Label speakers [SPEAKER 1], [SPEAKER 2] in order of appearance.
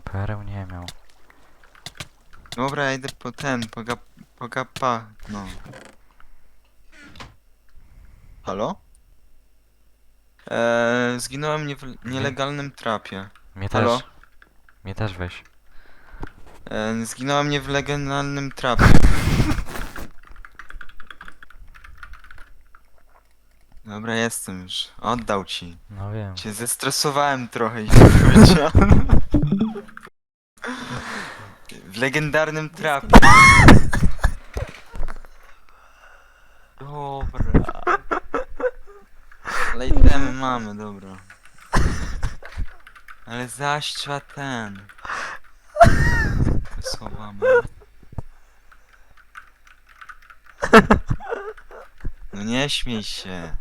[SPEAKER 1] Pereł nie miał.
[SPEAKER 2] Dobra, ja idę po ten, po, gap, po gapa, no. Halo? Eee, zginąłem nie w nielegalnym trapie.
[SPEAKER 1] Mnie też.
[SPEAKER 2] Halo?
[SPEAKER 1] Mnie też weź.
[SPEAKER 2] Eee, zginąłem nie w legalnym trapie. Dobra, jestem już. Oddał ci.
[SPEAKER 1] No wiem.
[SPEAKER 2] Cię zestresowałem trochę i powiedziałem. W legendarnym trapie. Dobra. Ale mamy, dobra. Ale zaścia ten. Te Słowa mamy. No nie śmiej się.